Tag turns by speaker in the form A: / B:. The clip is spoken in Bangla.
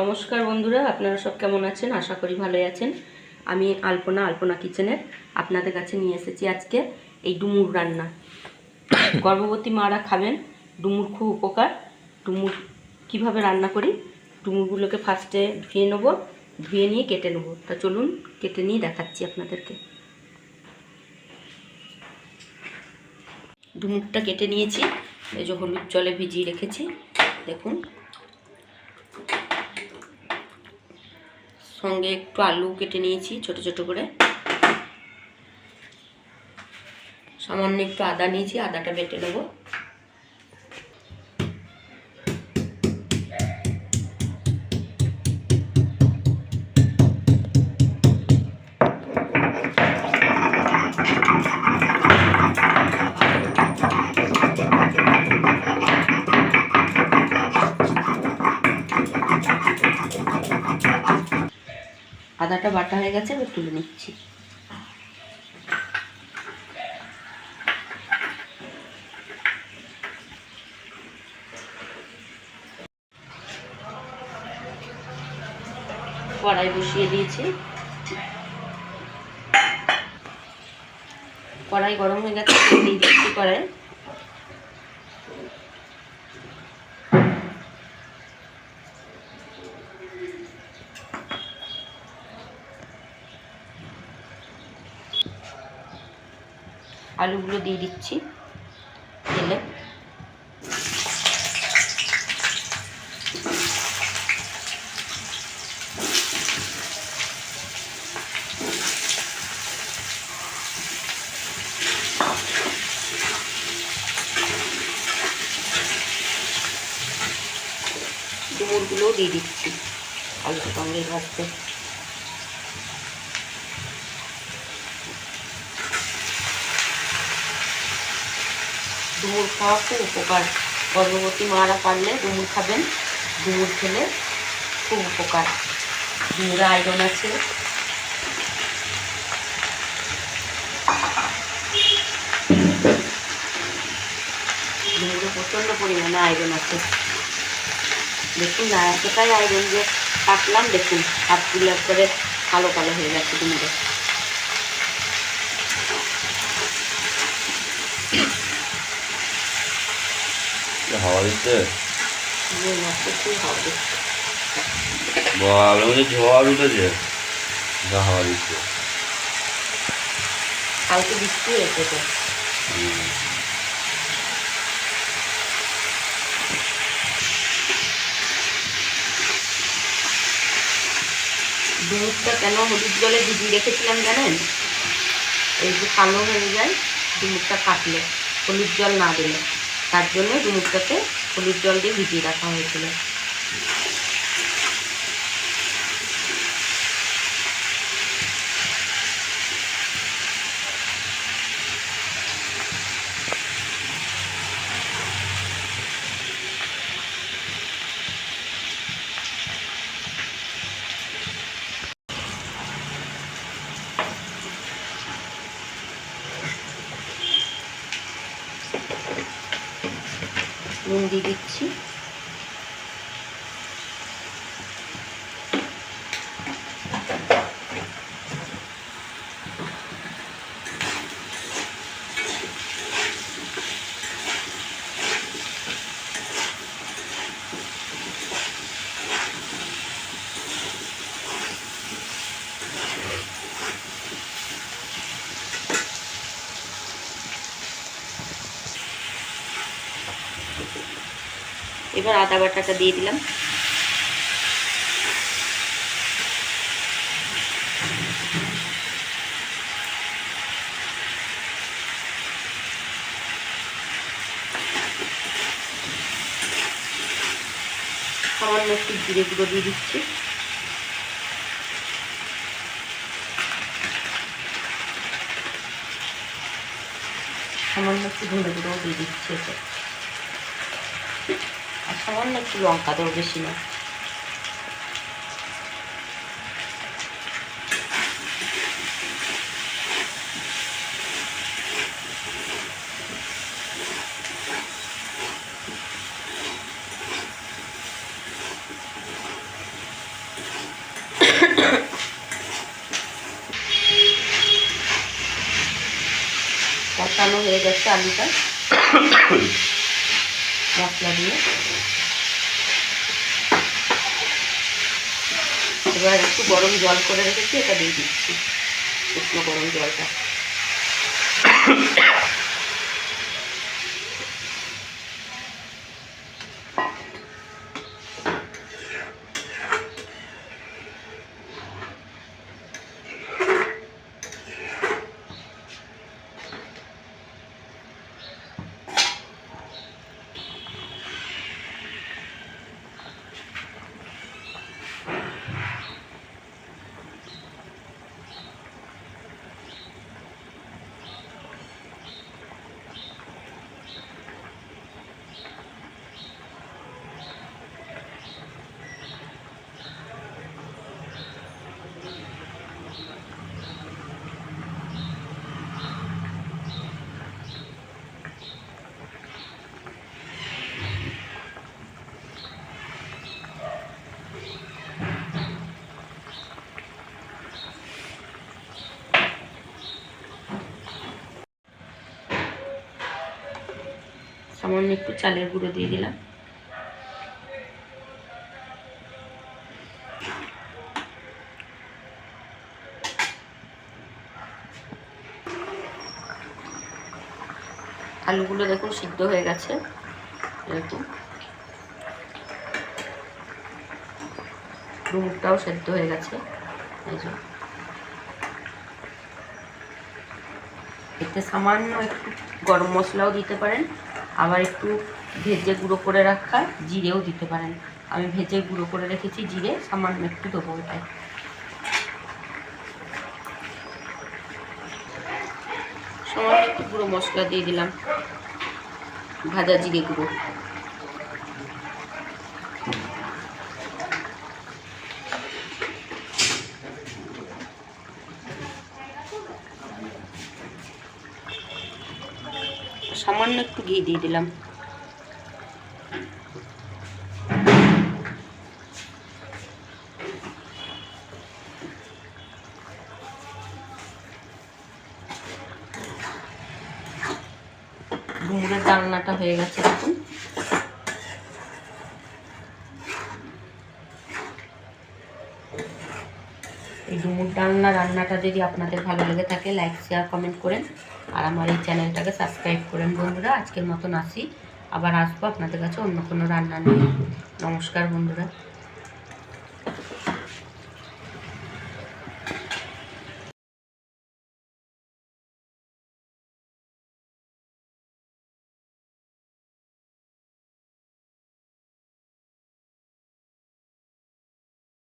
A: নমস্কার বন্ধুরা, আপনারা সব কেমন আছেন? আশা করি ভালোই আছেন। আমি আলপনা আলপনা কিচেনের আপনাদের কাছে নিয়ে এসেছি আজকে এই ডুমুর রান্না। গর্ভবতী মারা খাবেন, ডুমুর খুব উপকার। ডুমুর কীভাবে রান্না করি? ডুমুরগুলোকে ফার্স্টে ধুয়ে নেব, ধুয়ে নিয়ে কেটে নেব। তা চলুন, কেটে নিয়ে দেখাচ্ছি আপনাদেরকে। ডুমুরটা কেটে নিয়েছি, এই যে হলুদ জলে ভিজিয়ে রেখেছি। দেখুন সঙ্গে একটু আলু কেটে নিয়েছি, ছোট ছোট করে। সামান্য একটু আদা নিয়েছি, আদাটা বেটে নেব। আদাটা বাটা হয়ে গেছে, এবার তুলে নিচ্ছি। কড়াই বসিয়ে দিয়েছি। কড়াই গরম হয়ে গেছে দিয়ে দিচ্ছি কড়াই আলুগুলো দিয়ে দিচ্ছি তেলে। ডুমুরগুলোও দিয়ে দিচ্ছি আলুর সঙ্গে ভাজতে। ডুমুর খাওয়া খুব উপকার। গর্ভবতী মারা পারলে ডুমুর খাবেন। ডুমুর খেলে খুব উপকার। ডুমুরে আয়রন আছে। ডুমুরে প্রচণ্ড পরিমাণে আয়রন আছে। দেখুন না এতটাই আয়রন যে কাটলাম, দেখুন হাতগুলো করে কালো কালো হয়ে গেছে ডুমুরে
B: হাওয়া দিচ্ছে মধ্যে ঝড় উঠেছে যা হাওয়া দিচ্ছে
A: কালকে বৃষ্টি হয়েছে তো
B: হুম।
A: দুধটা কেন হলুদ জলে ভিজিয়ে রেখেছিলাম জানেন এই যে কালো হয়ে যায় ডুমুরটা কাটলে হলুদ জল না দিলে তার জন্য ডুমুরটাকে হলুদ জল দিয়ে ভিজিয়ে রাখা হয়েছিল। নুন দিয়ে দিচ্ছি এবার আদা বাটাটা দিয়ে দিলাম। সামান্য একটু জিরে গুঁড়ো দিয়ে দিচ্ছি। সামান্য একটু ধনে গুঁড়ো দিয়ে দিচ্ছি সামান্য একটু লঙ্কা দেবো বেশি না। কষানো হয়ে গেছে আলুটা। মশলা দিয়ে। এবার একটু গরম জল করে রেখেছি এটা দিয়ে দিচ্ছি। শুকনো গরম জলটা। সামান্য একটু চালের গুঁড়ো দিয়ে দিলাম। আলুগুলো দেখুন সিদ্ধ হয়ে গেছে ডুমুরটাও সেদ্ধ হয়ে গেছে এতে সামান্য একটু গরম মশলাও দিতে পারেন। আবার একটু ভেজে গুঁড়ো করে রাখা জিরেও দিতে পারেন। আমি ভেজে গুঁড়ো করে রেখেছি জিরে, সামান্য একটু দেবো ওটাই সামান্য একটু গুঁড়ো মশলা দিয়ে দিলাম। ভাজা জিরে গুঁড়ো। সামান্য একটু ঘি দিয়ে দিলাম। ডুমুরের ডালনাটা হয়ে গেছে দেখুন। এই ডুমুর ডালনা রান্নাটা যদি আপনাদের ভালো লেগে থাকে লাইক শেয়ার কমেন্ট করেন। আর আমার এই চ্যানেলটাকে সাবস্ক্রাইব করেন বন্ধুরা। আজকের মতন আসি। আবার আসব আপনাদের কাছে অন্য কোনো রান্না নিয়ে। নমস্কার বন্ধুরা।